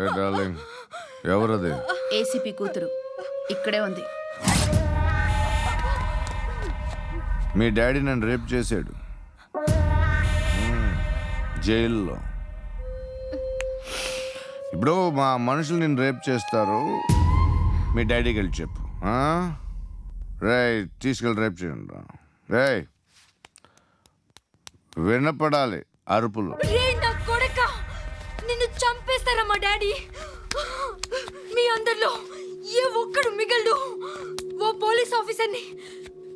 ఏ darling. ఎవరది? ACP కూతురు. ఇక్కడే ఉంది. మీ డాడీ నన్ను రేప్ చేశాడు. జైల్లో. ఇప్పుడు మా మనుషులు నేను రేప్ చేస్తారు. మీ డాడీకి వెళ్ళి చెప్పు. రే తీసుకెళ్ళి రేప్ చేయండి రే వినపడాలి అరుపులు రే నా కొడక నిన్ను చంపేస్తారా మా డాడీ మీ అందరిలో ఏ ఒక్కడు మిగలడు ఓ పోలీస్ ఆఫీసర్ని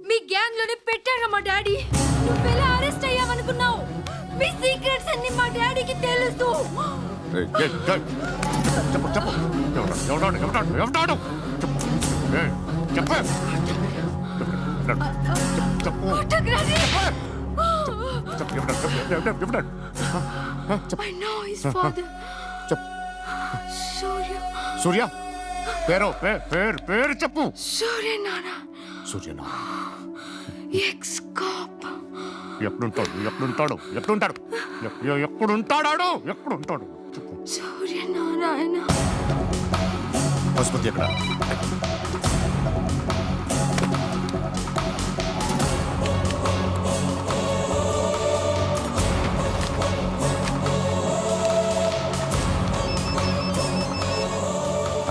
మీ గ్యాంగ్లోనే పెట్టారా మా డాడీ నువ్వెలా అరెస్ట్ అయ్యావనుకున్నావు మీ సీక్రెట్స్ అన్ని మా డాడీకి తెలుసు. చెప్పు చెప్పు? చెప్పు. చెప్పు. చెప్పు, చెప్పు. I know his father. సూర్య సూర్య పేరు పేరు పేరు చెప్పు. సూర్య నాన్న సూర్యనా ఎక్స్ కాప్ ఎప్పుడుంటాడు? ఎప్పుడుంటాడు? ఎప్పుడుంటాడు? ఎప్- ఎప్పుడుంటాడాడు? ఎప్పుడుంటాడు? చెప్పు. సూర్య నారాయణ పశుపతి ఎక్కడ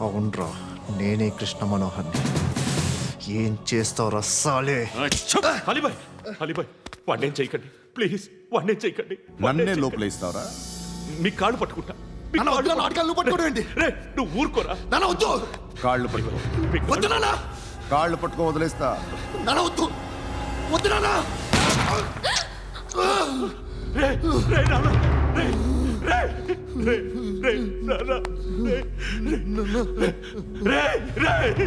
అవునరా నేనే కృష్ణ మనోహర్ని. ఏం చేస్తావు రస్సాలే అలీబాయ్ అలీబాయ్ వాడినేం చేయకండి. ప్లీజ్ వాడినేం చేయకండి నన్నే లోపల ఇస్తావరా మీ కాళ్ళు పట్టుకుంటా. మీ నాన్న వద్దు, కాళ్ళు నువ్వు పట్టుకోవడం ఏంటి? రే నువ్వు ఊరుకోరా. నాన్న వద్దు. కాళ్ళు పట్టుకో. మీ కాళ్ళు- వద్దు నాన్న. కాళ్ళు పట్టుకో వదిలేస్తా. నాన్న వద్దు. వద్దు నాన్న. రే రే నాన్న. రే రే రే రే. నాన్న రే రే రే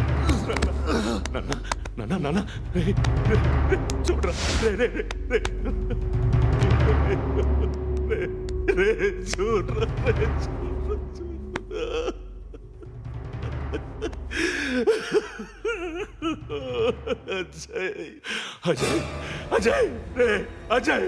నాన్న నాన్న నాన్న రే రే రే చూడరా రే రే రే రే రే రే చూడరా రే చూడరా చూడరా అజయ్ అజయ్ అజయ్ రే అజయ్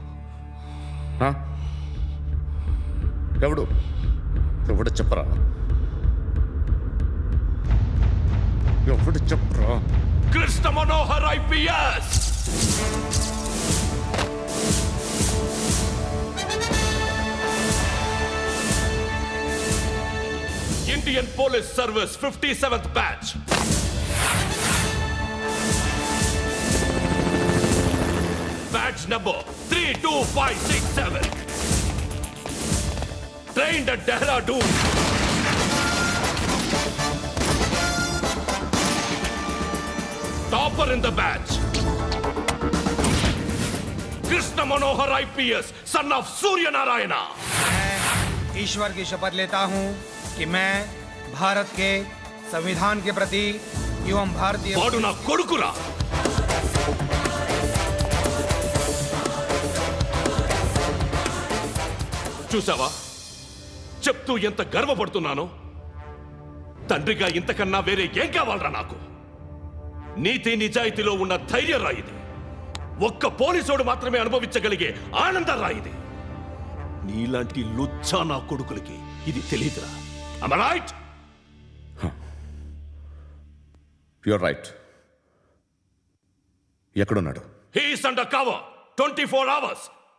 ఎవడు ఎవడు? ఎవడు చెప్పరా? ఎవడు చెప్పరా? Krishna Manohar IPS! Indian police service fifty seventh batch! batch number three two five six seven trained at Dehradun topper in the batch Krishna Manohar IPS son of Suryanarayana मैं ईश्वर की शपथ लेता हूँ कि मैं भारत के संविधान के प्रति एवं भारतीय చూసావా చెప్తూ ఎంత గర్వపడుతున్నానో? తండ్రిగా ఇంతకన్నా వేరే ఏం కావాలరా నాకు? నీతి నిజాయితీలో ఉన్న ధైర్యం రా ఇది. ఒక్క పోలీసోడు మాత్రమే అనుభవించగలిగే ఆనందం రా ఇది. నీలాంటి లుచ్చా నా కొడుకులకి ఇది తెలియదురా రైట్ యువర్ రైట్ ఎక్కడున్నాడు? He's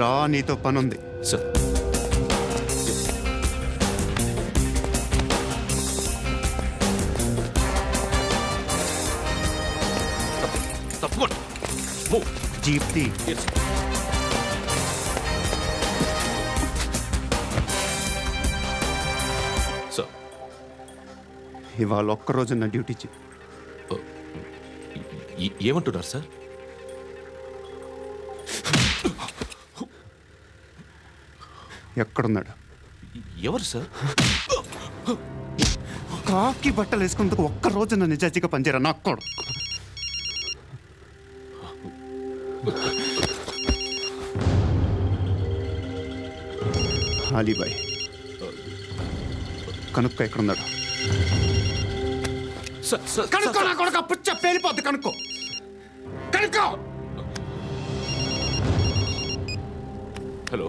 రా నీతో పని ఉంది సార్ తప్పకుండా మూవ్ జీప్తి ఎస్ సార్ ఇవాళ ఒక్క రోజు నా డ్యూటీ ఏమంటున్నారు సార్? ఎక్కడున్నాడు? ఎవరు సార్? కాకి బట్టలు వేసుకున్నందుకు ఒక్క రోజు నా నిజాజీగా పనిచేయరా నా కొడుకు? అలీబాయ్ కనుక్కో ఎక్కడున్నాడు? కనుక్కో నా కొడుకు పుచ్చ పేలిపోద్ది కనుక్కో. కనుక్కో! హలో.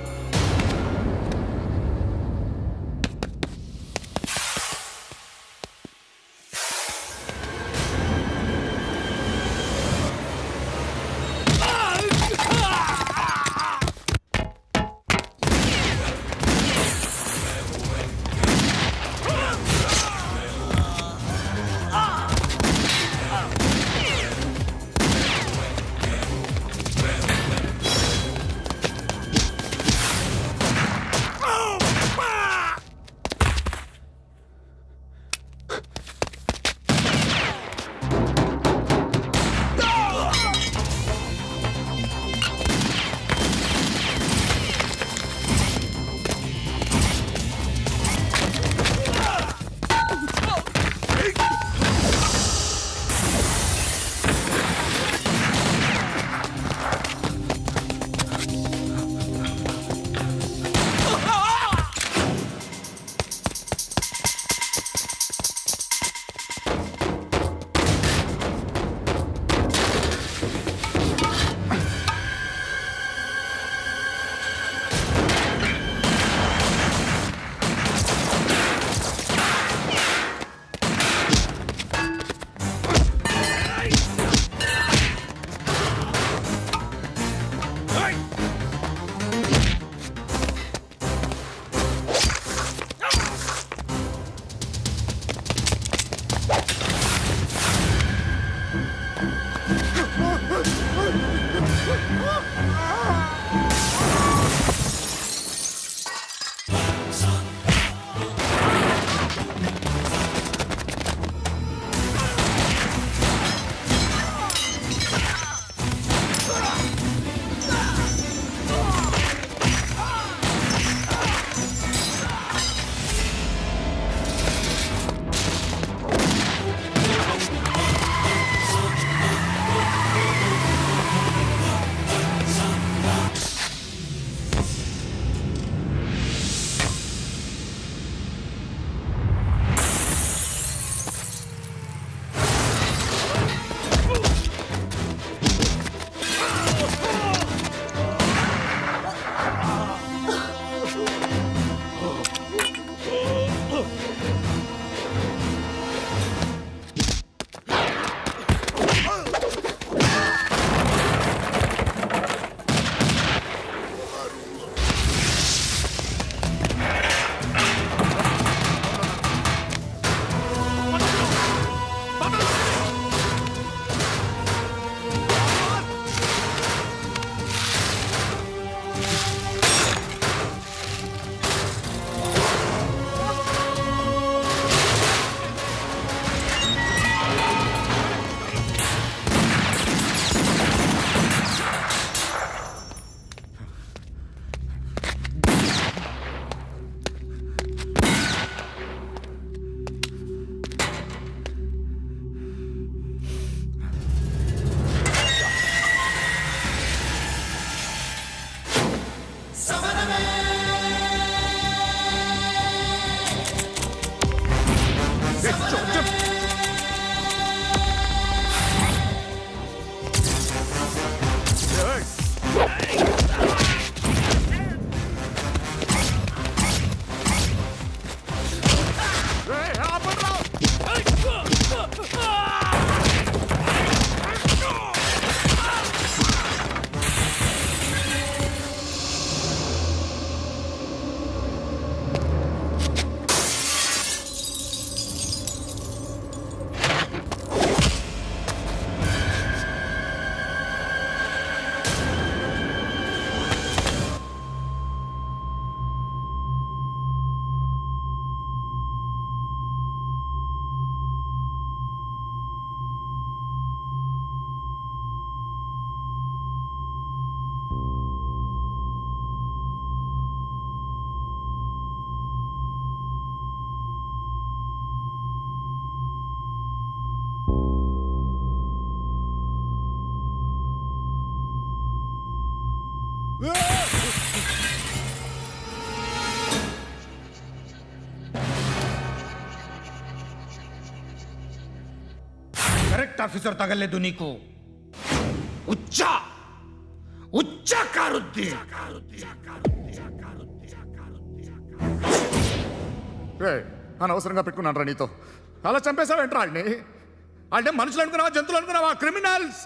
కరెక్ట్ ఆఫీసర్ తగలేదు నీకు. ఉచ్చ! ఉచ్చ కారుద్ది! అనవసరంగా పెట్టుకున్నాను రా నీతో. అలా చంపేశావు ఏంట్రా అంటే మనుషులు అనుకున్నావా జంతువులు అనుకున్నావా? క్రిమినల్స్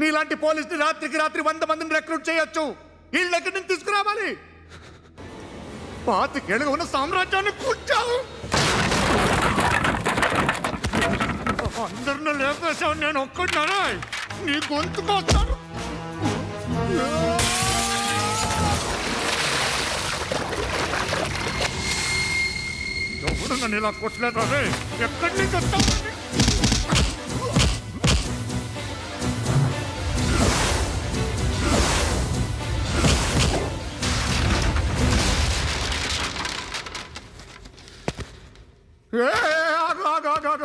నీలాంటి పోలీసుని రాత్రికి రాత్రి వంద మందిని రిక్రూట్ చేయొచ్చు. వీళ్ళ దగ్గర నుంచి తీసుకురావాలి? పాతికేళ్ళుగా ఉన్న సామ్రాజ్యాన్ని కూర్చావు. అందరిని లేపేశావు నేను ఒక్కడినారా నీ గొంతుకొస్తాను ఎవరు నన్ను ఇలా కొట్టలేదు రే? ఎక్కడి నుంచి వస్తావు?